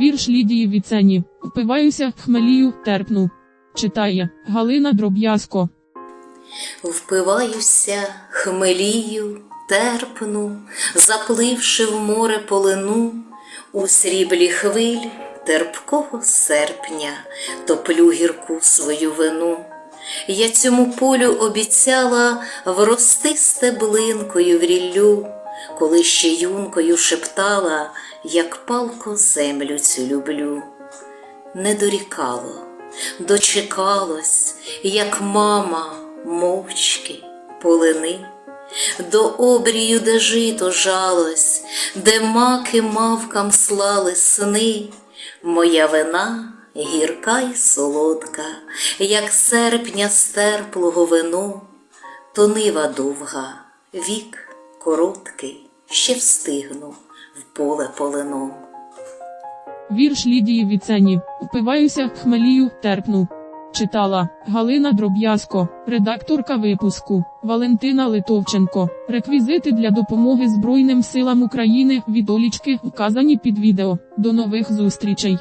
Вірш Лідії Віцені. Впиваюся, хмелію, терпну. Читає Галина Дроб'язко. Впиваюся, хмелію, терпну, запливши в море полину, у сріблі хвиль терпкого серпня, топлю гірку свою вину. Я цьому полю обіцяла врости стеблинкою в ріллю, коли ще юнкою шептала, як палко землю цю люблю. Не дорікало, дочекалось, як мама мовчки полини, до обрію, де жито жалось, де маки мавкам слали сни, моя вина гірка й солодка, як серпня стерплого вину, то нива довга, вік короткий, ще встигну в поле полином. Вірш Лідії Віцені. Впиваюся, хмелію, терпну. Читала Галина Дроб'язко, редакторка випуску Валентина Литовченко. Реквізити для допомоги Збройним силам України від Олічки вказані під відео. До нових зустрічей.